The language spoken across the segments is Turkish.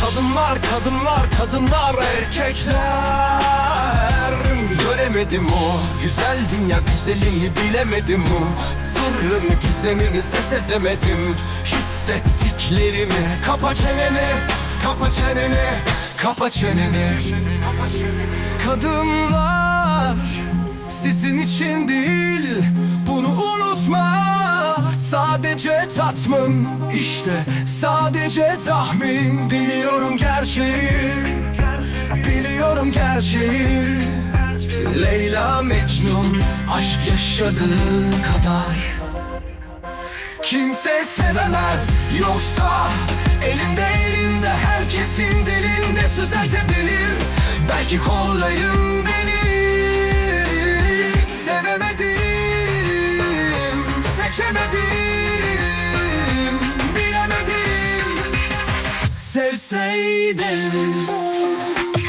Kadınlar, kadınlar, kadınlar, erkekler. Göremedim o güzel dünya güzelini bilemedim o. Sırrın gizemini ses ezemedim. Hissettiklerimi Kapa çeneni, kapa çeneni, kapa çeneni. Kadınlar sizin için değil Bunu Sadece tatmin işte Sadece tahmin. Biliyorum gerçeği Biliyorum gerçeği. Leyla Mecnun Aşk yaşadığı kadar. Kimse sevemez yoksa Elinde elinde herkesin dilinde sözeltebilir Belki kollayın beni Sevemedim, seçemedim, Sevseydim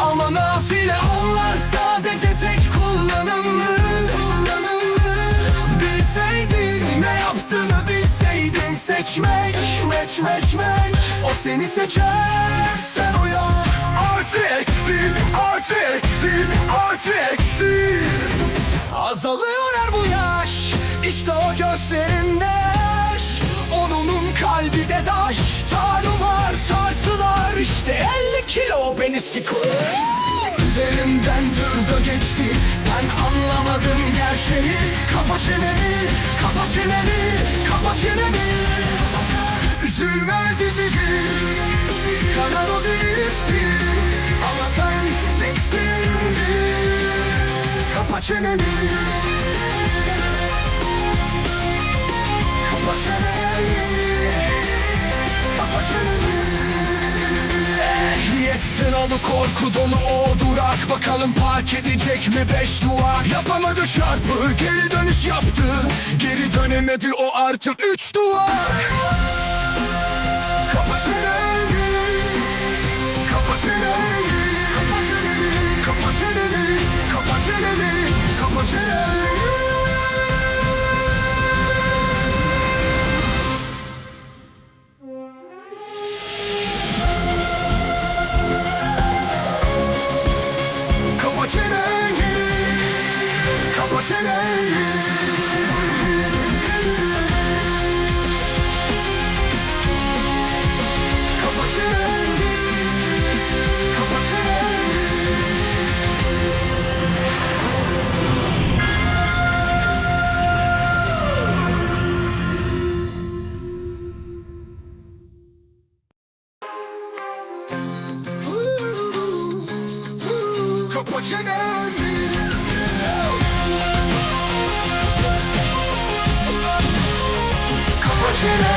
Ama nafile onlar sadece tek kullanımlı. Bilseydin ne yaptığını bilseydin Seçmek, meç, meç, meç. O seni seçer, sen uyan Artı eksi, artı eksi, artı eksi. Azalıyor her bu yaş İşte o gözlerinde Onunun kalbi de daş İşte. 50 kilo beni sıkıyor Üzerimden dur da geçti. Ben anlamadım gerçeği. Kapa çeneni, kapa çeneni, kapa çeneni. Üzülme dizidi Kanar o değildi Ama sen teksindir Kapa çeneni. Kapa çeneni Sınavı korku dolu o durak. Bakalım park edecek mi beş duvar? Yapamadı çarpı geri dönüş yaptı. Geri dönemedi o artık üç duvar. Kapa çeneni Kapa çeneni Kapa çeneni Kapa çeneni Kapa çeneni Kapaçın elini to the